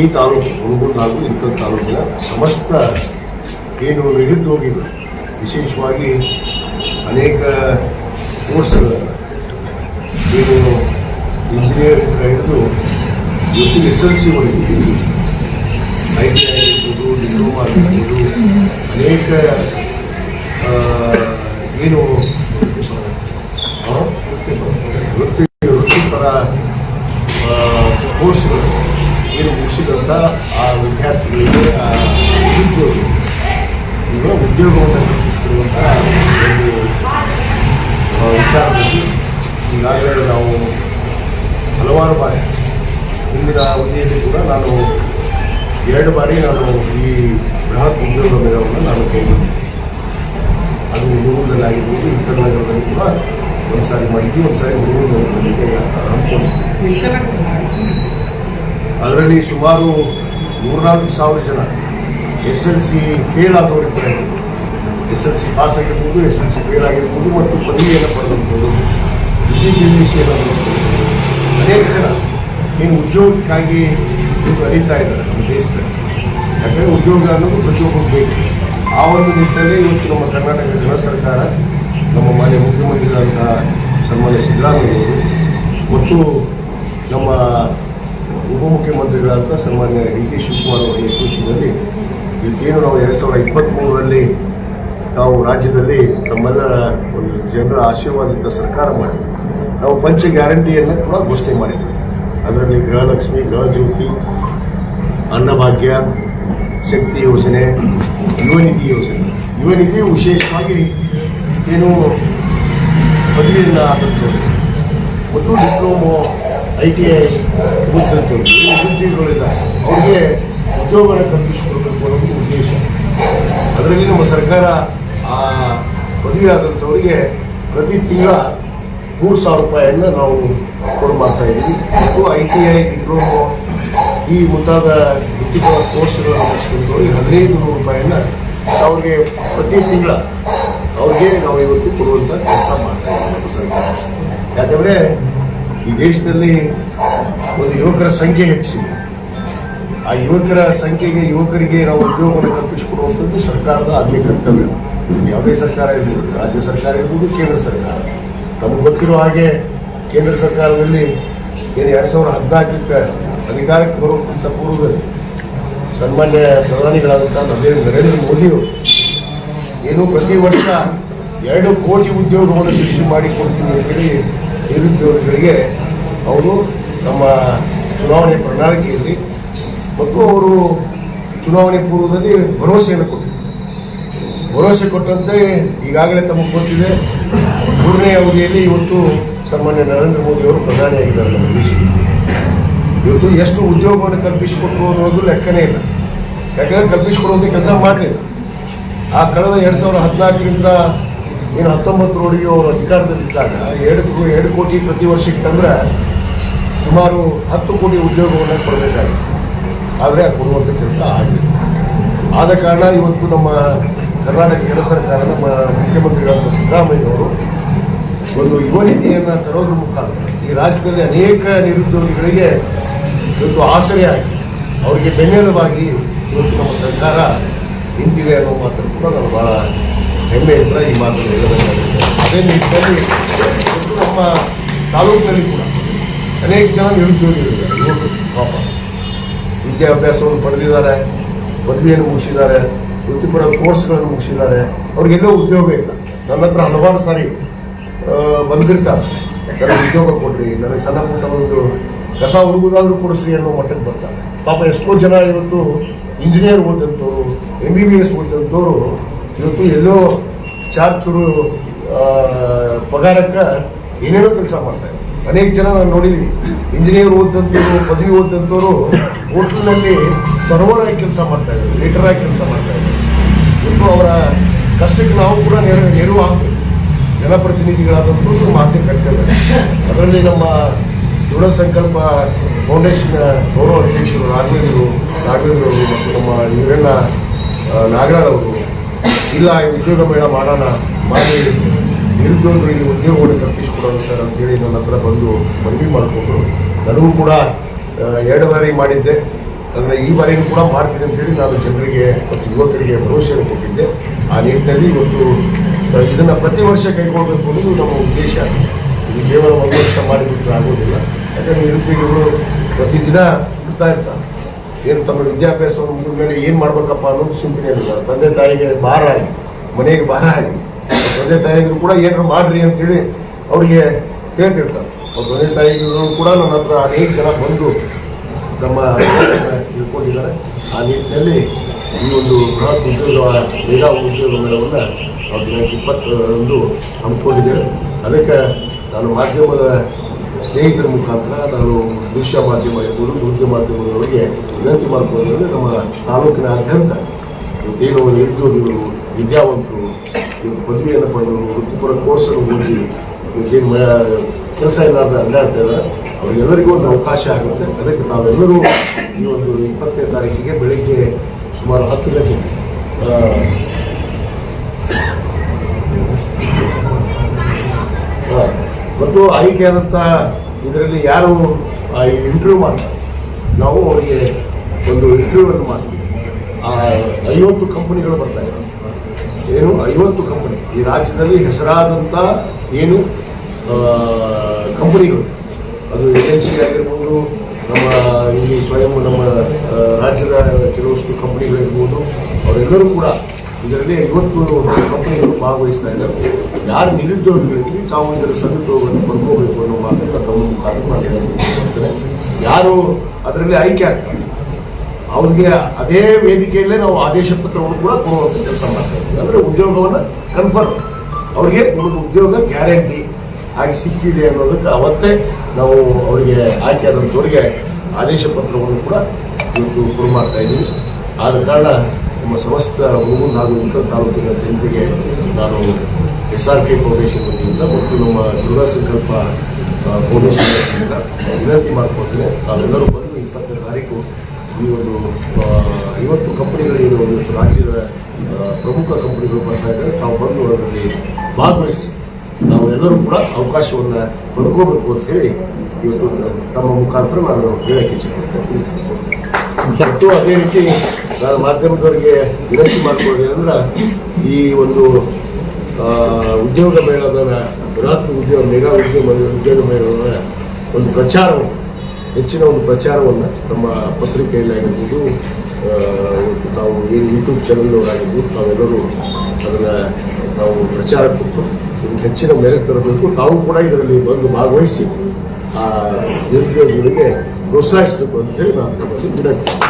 ಈ ತಾಲೂಕು ಮುಳುಗು ತಾಲೂಕು ಇಂಥ ತಾಲೂಕಿನ ಸಮಸ್ತ ಏನು ನಿರುದ್ಯೋಗಿಗಳು ವಿಶೇಷವಾಗಿ ಅನೇಕ ಕೋರ್ಸ್ಗಳನ್ನು ಏನು ಇಂಜಿನಿಯರ್ ಹಿಡಿದು ಇವತ್ತು ಎಸ್ ಎಲ್ ಸಿ ಒಳಗೆ ಐ ಟಿ ಐ ಆಗಿರ್ಬೋದು ಡಿಪ್ಲೊಮಾ ಆಗಿರ್ಬೋದು, ಅನೇಕ ಏನು ವೃತ್ತಿ ವೃತ್ತಿಪರ ಕೋರ್ಸ್ಗಳು. ಏನು ಮುಗಿಸಿದಂಥ ಆ ವಿದ್ಯಾರ್ಥಿಗಳಿಗೆ ನಿರುದ್ಯೋಗಿ ಇವರ ಉದ್ಯೋಗವನ್ನು ಕಲ್ಪಿಸಿಕೊಡುವಂತಹ ಒಂದು ವಿಚಾರದಲ್ಲಿ ಈಗಾಗಲೇ ನಾವು ಹಲವಾರು ಬಾರಿ ಹಿಂದಿನ ಅವಧಿಯಲ್ಲಿ ಕೂಡ ನಾನು ಎರಡು ಬಾರಿ ನಾನು ಈ ಬೃಹತ್ ಉದ್ಯೋಗ ಮೇಳವನ್ನು ನಾನು ಕೈಗೊಂಡಿದ್ದೆ. ಅದು ಹುಡುಗರಲ್ಲಾಗಿರ್ಬೋದು ಇತರ ನಗರದಲ್ಲಿ ಕೂಡ ಒಂದು ಸಾರಿ ಮಾಡಿದ್ವಿ ಒಂದು ಸಾರಿ ಹುಡುಗರಲ್ಲಿ ಹಮ್ಮಿಕೊಂಡಿದ್ವಿ ಅದರಲ್ಲಿ ಸುಮಾರು ಮೂರ್ನಾಲ್ಕು ಸಾವಿರ ಜನ ಎಸ್ ಎಲ್ ಸಿ ಫೇಲ್ ಆದವರು ಕೂಡ ಎಸ್ ಎಲ್ ಸಿ ಪಾಸ್ ಆಗಿರ್ಬೋದು, ಎಸ್ ಎಲ್ ಸಿ ಫೇಲ್ ಆಗಿರ್ಬೋದು ಮತ್ತು ಪದವಿಯನ್ನು ಪಡೆದಿರ್ಬೋದು. ಸಿ ಮುಗಿಸ್ಕೊಂಡಿರ್ಬೋದು ಅನೇಕ ಜನ ಏನು ಉದ್ಯೋಗಕ್ಕಾಗಿ ಇದು ಅರಿತಾ ಇದ್ದಾರೆ ನಮ್ಮ ದೇಶದಲ್ಲಿ. ಯಾಕಂದರೆ ಉದ್ಯೋಗ ಅನ್ನೋದು ಪ್ರತಿಯೊಬ್ಬರು ಬೇಕು ಆ ಒಂದು ನಿಟ್ಟಿನಲ್ಲಿ ಇವತ್ತು ನಮ್ಮ ಕರ್ನಾಟಕ ಜನ ಸರ್ಕಾರ, ನಮ್ಮ ಮಾನ್ಯ ಮುಖ್ಯಮಂತ್ರಿಗಳಂತಹ ಸನ್ಮಾನ್ಯ ಸಿದ್ದರಾಮಯ್ಯವರು ಮತ್ತು ನಮ್ಮ ಉಪಮುಖ್ಯಮಂತ್ರಿಗಳಾದ ಸನ್ಮಾನ್ಯ ಡಿ ಕೆ ಶಿವಕುಮಾರ್ ಅವರ ನೇತೃತ್ವದಲ್ಲಿ ಇವತ್ತೇನು ನಾವು ಎರಡು ಸಾವಿರದ ಇಪ್ಪತ್ತ್ಮೂರರಲ್ಲಿ ನಾವು ರಾಜ್ಯದಲ್ಲಿ ತಮ್ಮೆಲ್ಲ ಒಂದು ಜನರ ಆಶೀರ್ವಾದಿತ ಸರ್ಕಾರ ಮಾಡಿ ನಾವು ಪಂಚ ಗ್ಯಾರಂಟಿಯನ್ನು ಕೂಡ ಘೋಷಣೆ ಮಾಡಿದ್ವಿ. ಅದರಲ್ಲಿ ಗೃಹಲಕ್ಷ್ಮಿ, ಗೃಹಜ್ಯೋತಿ, ಅನ್ನಭಾಗ್ಯ, ಶಕ್ತಿ ಯೋಜನೆ, ಯುವ ನಿಧಿ ಯೋಜನೆ. ಯುವ ನಿಧಿ ವಿಶೇಷವಾಗಿ ಏನು ಬದಲಿಲ್ಲ ಆದಂಥವ್ರು ಮತ್ತು ಡಿಪ್ಲೊಮೊ ಐ ಟಿ ಐ ಮುಗಿದಂಥವ್ರು ಉದ್ಯೋಗಿಗಳಿದ್ದಾರೆ ಅವ್ರಿಗೆ ಉದ್ಯೋಗವನ್ನು ಕಲ್ಪಿಸಿಕೊಡಬೇಕು ಅನ್ನೋದು ಉದ್ದೇಶ. ಅದರಲ್ಲಿ ನಮ್ಮ ಸರ್ಕಾರ, ಆ ಪದವಿ ಆದಂಥವರಿಗೆ ಪ್ರತಿ ತಿಂಗಳ ಮೂರು ಸಾವಿರ ರೂಪಾಯಿಯನ್ನು ನಾವು ಕೊಡು ಮಾಡ್ತಾ ಇದ್ದೀವಿ ಮತ್ತು ಐ ಟಿ ಐ ಡಿಪ್ಲೊಮೊ ಈ ಮುಂತಾದ ವೃತ್ತಿಪರ ಕೋರ್ಸ್ಗಳನ್ನು ಮುಗಿಸ್ಕೊಂಡವ್ರಿಗೆ ಹದಿನೈದು ನೂರು ರೂಪಾಯಿಯನ್ನು ಅವ್ರಿಗೆ ಪ್ರತಿ ತಿಂಗಳ ಅವ್ರಿಗೆ ನಾವು ಇವತ್ತು ಕೊಡುವಂಥ ಕೆಲಸ ಮಾಡ್ತಾ ಇದ್ದೀವಿ ನಮ್ಮ ಸರ್ಕಾರ. ಯಾಕಂದರೆ ಈ ದೇಶದಲ್ಲಿ ಒಂದು ಯುವಕರ ಸಂಖ್ಯೆ ಹೆಚ್ಚಿದೆ. ಆ ಯುವಕರ ಸಂಖ್ಯೆಗೆ ಯುವಕರಿಗೆ ನಾವು ಉದ್ಯೋಗವನ್ನು ಕಲ್ಪಿಸಿಕೊಡುವಂಥದ್ದು ಸರ್ಕಾರದ ಆದ್ಯ ಕರ್ತವ್ಯ. ಯಾವುದೇ ಸರ್ಕಾರ ಇರ್ಬೋದು, ರಾಜ್ಯ ಸರ್ಕಾರ ಇರ್ಬೋದು, ಕೇಂದ್ರ ಸರ್ಕಾರ. ತಮಗೆ ಗೊತ್ತಿರೋ ಹಾಗೆ ಕೇಂದ್ರ ಸರ್ಕಾರದಲ್ಲಿ ಏನು ಎರಡು ಸಾವಿರದ ಹದಿನಾಲ್ಕಕ್ಕೆ ಅಧಿಕಾರಕ್ಕೆ ಬರೋಕ್ಕಿಂತ ಪೂರ್ವದಲ್ಲಿ ಸನ್ಮಾನ್ಯ ಪ್ರಧಾನಿಗಳಾದಂಥ ನರೇಂದ್ರ ಮೋದಿಯವರು ಏನು ಪ್ರತಿ ವರ್ಷ ಎರಡು ಕೋಟಿ ಉದ್ಯೋಗವನ್ನು ಸೃಷ್ಟಿ ಮಾಡಿ ಅಂತ ಹೇಳಿ ನಿರುದ್ಯೋಗಿಗಳಿಗೆ ಅವರು ನಮ್ಮ ಚುನಾವಣೆ ಪ್ರಣಾಳಿಕೆಯಲ್ಲಿ ಮತ್ತು ಅವರು ಚುನಾವಣೆ ಪೂರ್ವದಲ್ಲಿ ಭರವಸೆಯನ್ನು ಕೊಟ್ಟರು ಭರವಸೆ ಕೊಟ್ಟಂತೆ ಈಗಾಗಲೇ ತಮಗೆ ಗೊತ್ತಿದೆ, ಮೂರನೇ ಅವಧಿಯಲ್ಲಿ ಇವತ್ತು ಸನ್ಮಾನ್ಯ ನರೇಂದ್ರ ಮೋದಿ ಅವರು ಪ್ರಧಾನಿಯಾಗಿದ್ದಾರೆ ನಮ್ಮ ದೇಶಕ್ಕೆ. ಇವತ್ತು ಎಷ್ಟು ಉದ್ಯೋಗವನ್ನು ಕಲ್ಪಿಸಿಕೊಟ್ರು ಅನ್ನೋದು ಲೆಕ್ಕನೇ ಇಲ್ಲ. ಯಾಕಂದರೆ ಕಲ್ಪಿಸಿಕೊಡುವಂಥ ಕೆಲಸ ಮಾಡಲಿಲ್ಲ. ಆ ಕಳೆದ ಎರಡು ಸಾವಿರದ ಹದಿನಾಲ್ಕರಿಂದ ಏನು ಹತ್ತೊಂಬತ್ತರವರೆಗೆ ಅವರು ಅಧಿಕಾರದಲ್ಲಿದ್ದಾಗ ಎರಡು ಎರಡು ಕೋಟಿ ಪ್ರತಿ ವರ್ಷಕ್ಕೆ ತಂದ್ರೆ ಸುಮಾರು ಹತ್ತು ಕೋಟಿ ಉದ್ಯೋಗವನ್ನು ಕೊಡಬೇಕಾಗಿತ್ತು. ಆದರೆ ಆ ಕೊಡುವಂಥ ಕೆಲಸ ಆಗಿದೆ ಆದ ಕಾರಣ ಇವತ್ತು ನಮ್ಮ ಕರ್ನಾಟಕ ಕೇಂದ್ರ ಸರ್ಕಾರ, ನಮ್ಮ ಮುಖ್ಯಮಂತ್ರಿಗಳಾದ ಸಿದ್ದರಾಮಯ್ಯವರು ಒಂದು ಯುವ ನೀತಿಯನ್ನು ತರೋದ್ರ ಮುಖಾಂತರ ಈ ರಾಜ್ಯದಲ್ಲಿ ಅನೇಕ ನಿರುದ್ಯೋಗಿಗಳಿಗೆ ಇವತ್ತು ಆಗಿ ಅವರಿಗೆ ಬೆನ್ನೆಲುಬಾಗಿ ಇವತ್ತು ನಮ್ಮ ಸರ್ಕಾರ ನಿಂತಿದೆ ಅನ್ನೋ ಮಾತನ್ನು ಕೂಡ ನಾನು ಬಹಳ ಇದ್ರೆ ಈ ಹೇಳಬೇಕಾಗಿದೆ ಅದೇ ನಿಟ್ಟಿನಲ್ಲಿ ನಮ್ಮ ತಾಲೂಕಿನಲ್ಲಿ ಕೂಡ ಅನೇಕ ಜನ ನಿರುದ್ಯೋಗಿಗಳಿದ್ದಾರೆ ಪಾಪ. ವಿದ್ಯಾಭ್ಯಾಸವನ್ನು ಪಡೆದಿದ್ದಾರೆ, ಪದವಿಯನ್ನು ಮುಗಿಸಿದ್ದಾರೆ, ವೃತ್ತಿಪರ ಕೋರ್ಸ್ಗಳನ್ನು ಮುಗಿಸಿದ್ದಾರೆ. ಅವ್ರಿಗೆಲ್ಲೋ ಉದ್ಯೋಗ ಇಲ್ಲ. ನನ್ನ ಹತ್ರ ಹಲವಾರು ಸಾರಿ ಬಂದಿರ್ತಾರೆ. ನನಗೆ ಉದ್ಯೋಗ ಕೊಡ್ರಿ, ನನಗೆ ಸಣ್ಣ ಪುಟ್ಟ ಒಂದು ಕಸ ಹುಡುಗುದಾದ್ರೂ ಕೊಡಿಸ್ರಿ ಅನ್ನೋ ಮಟ್ಟಕ್ಕೆ ಬರ್ತಾರೆ. ಪಾಪ ಎಷ್ಟೋ ಜನ ಇವತ್ತು ಇಂಜಿನಿಯರ್ ಓದಿದಂಥವ್ರು ಎಂ ಬಿ ಬಿ ಎಸ್ ಓದಂಥವ್ರು ಇವತ್ತು ಎಲ್ಲೋ ಚಾರ್ ಚೂರು ಪಗಾರಕ್ಕೆ ಏನೇನೋ ಕೆಲಸ ಮಾಡ್ತಾರೆ ಅನೇಕ ಜನ ನಾನು ನೋಡಿದ್ದೀನಿ ಇಂಜಿನಿಯರ್ ಓದಿದಂಥವ್ರು, ಪದವಿ ಓದಿದಂಥವ್ರು ಹೋಟ್ಲಿನಲ್ಲಿ ಸರ್ವರ್ ಆಗಿ ಕೆಲಸ ಮಾಡ್ತಾ ಇದ್ದಾರೆ ಲೀಟರ್ ಆಗಿ ಕೆಲಸ ಮಾಡ್ತಾ ಇದ್ದಾರೆ. ಇನ್ನು ಅವರ ಕಷ್ಟಕ್ಕೆ ನಾವು ಕೂಡ ನೆರವು ನೆರವು ಆಗ್ಬೇಕು. ಜನಪ್ರತಿನಿಧಿಗಳಾದಂಥವ್ರು ಮಾತಿನ ಕರ್ತವ್ಯ ಅದರಲ್ಲಿ ನಮ್ಮ ದೃಢ ಸಂಕಲ್ಪ ಫೌಂಡೇಶನ್ ಗೌರವ ಅಧ್ಯಕ್ಷರು ರಾಘವೇಂದ್ರ ರಾಘವೇಂದ್ರ ಅವರು ಮತ್ತು ನಮ್ಮ ಇವರೆಲ್ಲ ನಾಗರಾಳ್ ಅವರು ಇಲ್ಲ ಉದ್ಯೋಗ ಮೇಳ ಮಾಡೋಣ. ಮಾಡಿ ನಿರುದ್ಯೋಗಿಗಳಿಗೆ ಉದ್ಯೋಗವನ್ನು ಕಲ್ಪಿಸಿಕೊಡೋದು ಸರ್ ಅಂತೇಳಿ ನನ್ನ ಹತ್ರ ಬಂದು ಮನವಿ ಮಾಡಿಕೊಂಡ್ರು. ನನಗೂ ಕೂಡ ಎರಡು ಬಾರಿ ಮಾಡಿದ್ದೆ. ಅಂದರೆ ಈ ಬಾರಿಯೂ ಕೂಡ ಮಾಡ್ತೀನಿ ಅಂತ ಹೇಳಿ ನಾನು ಜನರಿಗೆ ಮತ್ತು ಯುವಕರಿಗೆ ಭರವಸೆಯನ್ನು ಕೊಟ್ಟಿದ್ದೆ. ಆ ನಿಟ್ಟಿನಲ್ಲಿ ಇವತ್ತು ಇದನ್ನು ಪ್ರತಿ ವರ್ಷ ಕೈಗೊಳ್ಳಬೇಕು ಅನ್ನೋದು ನಮ್ಮ ಉದ್ದೇಶ. ಇದು ಕೇವಲ ಒಂದು ವರ್ಷ ಮಾಡಿಬಿಟ್ರೆ ಆಗೋದಿಲ್ಲ. ಯಾಕಂದರೆ ನಿರುದ್ಯೋಗಿಗಳು ಪ್ರತಿದಿನ ಇರ್ತಾ ಇರ್ತಾರೆ. ಏನು ತಮ್ಮ ವಿದ್ಯಾಭ್ಯಾಸವನ್ನು ಮುಗಿದ ಮೇಲೆ ಏನ್ ಮಾಡ್ಬೇಕಪ್ಪ ಅನ್ನೋದು ಚಿಂತನೆ ಇರಲಿಲ್ಲ ತಂದೆ ತಾಯಿಗೆ ಭಾರ ಆಗಿ, ಮನೆಗೆ ಭಾರ ಆಗಿ. ಅವ್ರ ತಂದೆ ತಾಯಿಗೂ ಕೂಡ ಏನಾರು ಮಾಡ್ರಿ ಅಂತೇಳಿ ಅವ್ರಿಗೆ ಹೇಳ್ತಿರ್ತಾರೆ. ಅವ್ರ ತಂದೆ ತಾಯಿಗಳು ಕೂಡ ನನ್ನ ಹತ್ರ ಅನೇಕ ಜನ ಬಂದು ನಮ್ಮ ತಿಳ್ಕೊಂಡಿದ್ದಾರೆ ಆ ನಿಟ್ಟಿನಲ್ಲಿ ಈ ಒಂದು ಬೃಹತ್ ಉದ್ಯೋಗ ಮೇಧಾ ಉದ್ಯೋಗ ಮೇಳವನ್ನು ನಾವು ದಿನಾಂಕ ಇಪ್ಪತ್ತರಂದು ಹಮ್ಮಿಕೊಂಡಿದ್ದೇವೆ ಅದಕ್ಕೆ ನಾನು ಮಾಧ್ಯಮದ ಸ್ನೇಹಿತರ ಮುಖಾಂತರ ನಾನು ದೃಶ್ಯ ಮಾಧ್ಯಮ ಇರ್ಬೋದು ದೃಶ್ಯ ಮಾಧ್ಯಮದವರಿಗೆ ವಿನಂತಿ ಮಾಡ್ಕೊಳ್ಳೋದ್ರೆ ನಮ್ಮ ತಾಲೂಕಿನಾದ್ಯಂತ ಇವತ್ತೇನು ನಿರುದ್ಯೋಗಿಗಳು ವಿದ್ಯಾವಂತರು ಇವತ್ತು ಪದವಿಯನ್ನು ಪಡೆದವರು ವೃತ್ತಿಪರ ಕೋರ್ಸನ್ನು ಓದಿ ಇವತ್ತೇನು ಕೆಲಸ ಇಲ್ಲಾರ್ದ ಅಡ್ಡಾಡ್ತಾ ಇದ್ದಾರೆ ಅವರಿಗೆಲ್ಲರಿಗೂ ಒಂದು ಅವಕಾಶ ಆಗುತ್ತೆ. ಅದಕ್ಕೆ ತಾವೆಲ್ಲರೂ ಈ ಒಂದು ಇಪ್ಪತ್ತನೇ ತಾರೀಕಿಗೆ ಬೆಳಿಗ್ಗೆ ಸುಮಾರು ಹತ್ತು ಗಂಟೆ ಆ, ಆ, ಮತ್ತು ಆಯ್ಕೆಯಾದಂಥ ಇದರಲ್ಲಿ ಯಾರು ಇಂಟರ್ವ್ಯೂ ಮಾಡ್ತಾರೆ? ನಾವು ಅವರಿಗೆ ಒಂದು ಇಂಟರ್ವ್ಯೂ ಅನ್ನು ಮಾಡ್ತೀವಿ. ಆ, ಐವತ್ತು ಕಂಪನಿಗಳು ಬರ್ತಾ ಇದ್ದಾರೆ ಏನು? ಐವತ್ತು ಕಂಪನಿ. ಈ ರಾಜ್ಯದಲ್ಲಿ ಹೆಸರಾದಂಥ ಏನು ಕಂಪನಿಗಳು? ಅದು ಏಜೆನ್ಸಿ ಆಗಿರ್ಬೋದು ನಮ್ಮ ಇಲ್ಲಿ ಸ್ವಯಂ ನಮ್ಮ ರಾಜ್ಯದ ಕೆಲವಷ್ಟು ಕಂಪನಿಗಳಿರ್ಬೋದು ಅವರೆಲ್ಲರೂ ಕೂಡ ಇದರಲ್ಲಿ ಐವತ್ತು ಕಂಪನಿಗಳು ಭಾಗವಹಿಸ್ತಾ ಇದ್ದಾರೆ ಯಾರು ನಿರುದ್ಯೋಗಿಗಳಿಗೆ ತಾವು ಇದರ ಸದುಪಯೋಗವನ್ನು ಪಡ್ಕೋಬೇಕು ಅನ್ನೋ ಮಾತನ್ನ ತಮ್ಮ ಮುಖಾಂತರ. ಯಾರು ಅದರಲ್ಲಿ ಆಯ್ಕೆ ಆಗ್ತಾರೆ? ಅವ್ರಿಗೆ ಅದೇ ವೇದಿಕೆಯಲ್ಲೇ ನಾವು ಆದೇಶ ಪತ್ರವನ್ನು ಕೂಡ ಕೊಡುವಂತ ಕೆಲಸ ಮಾಡ್ತಾ ಇದ್ದೀವಿ. ಅಂದ್ರೆ ಉದ್ಯೋಗವನ್ನು ಕನ್ಫರ್ಮ್ ಅವ್ರಿಗೆ ಒಂದು ಉದ್ಯೋಗ ಗ್ಯಾರಂಟಿ ಆಗಿ ಸಿಕ್ಕಿದೆ ಅನ್ನೋದಕ್ಕೆ ಅವತ್ತೇ ನಾವು ಅವರಿಗೆ ಆಯ್ಕೆ ಆದಂಥವ್ರಿಗೆ ಆದೇಶ ಪತ್ರವನ್ನು ಕೂಡ ಇವತ್ತು ಶುರು ಮಾಡ್ತಾ ಇದ್ದೀವಿ. ಆದ ಕಾರಣ ನಮ್ಮ ಸಮಸ್ತ ಹಾಗೂ ಇಂಥ ತಾಲೂಕಿನ ಜನತೆಗೆ ನಾನು ಎಸ್ ಆರ್ ಕೆ ಫೌಂಡೇಶನ್ ವತಿಯಿಂದ ಮತ್ತು ನಮ್ಮ ದುರ್ಗಾ ಸಂಕಲ್ಪ ಫೌಂಡೇಶನ್ ವತಿಯಿಂದ ವಿನಂತಿ ಮಾಡ್ಕೊಳ್ತೇನೆ. ತಾವೆಲ್ಲರೂ ಬಂದು ಇಪ್ಪತ್ತನೇ ತಾರೀಕು ಈ ಒಂದು ಐವತ್ತು ಕಂಪನಿಗಳಿಗೆ ಒಂದು ರಾಜ್ಯದ ಪ್ರಮುಖ ಕಂಪನಿಗಳು ಬರ್ತಾ ಇದ್ದಾರೆ. ತಾವು ಬಂದು ಅದರಲ್ಲಿ ಭಾಗವಹಿಸಿ ನಾವು ಎಲ್ಲರೂ ಕೂಡ ಅವಕಾಶವನ್ನು ಪಡ್ಕೋಬೇಕು ಅಂತ ಹೇಳಿ ಇವತ್ತು ತಮ್ಮ ಮುಖಾಂತರ ನಾನು ಹೇಳಕ್ಕೆ ಇಚ್ಛೆಪಡ್ತೇನೆ ಮತ್ತು ಅದೇ ರೀತಿ ನಾನು ಮಾಧ್ಯಮದವರಿಗೆ ವಿನಂತಿ ಅಂದ್ರೆ ಈ ಒಂದು ಉದ್ಯೋಗ ಮೇಳದ ಬೃಹತ್ ಉದ್ಯೋಗ ಮೆಗಾ ಉದ್ಯೋಗ ಉದ್ಯೋಗ ಮೇಳದ ಒಂದು ಪ್ರಚಾರವನ್ನು, ಹೆಚ್ಚಿನ ಒಂದು ಪ್ರಚಾರವನ್ನು ನಮ್ಮ ಪತ್ರಿಕೆಯಲ್ಲಿ ಆಗಿರ್ಬೋದು ತಾವು ಏನು ಯೂಟ್ಯೂಬ್ ಚಾನಲ್ ಆಗಿರ್ಬೋದು, ತಾವೆಲ್ಲರೂ ಅದನ್ನ ನಾವು ಪ್ರಚಾರ ಕೊಟ್ಟು ಹೆಚ್ಚಿನ ಮೇಲೆ ತರಬೇಕು. ತಾವು ಕೂಡ ಇದರಲ್ಲಿ ಬಂದು ಭಾಗವಹಿಸಿ, ಆ ನಿರುದ್ಯೋಗಿಗಳಿಗೆ ಪ್ರೋತ್ಸಾಹಿಸಬೇಕು ಅಂತ ಹೇಳಿ ನಾನು ತಮ್ಮಲ್ಲಿ ವಿನಂತಿ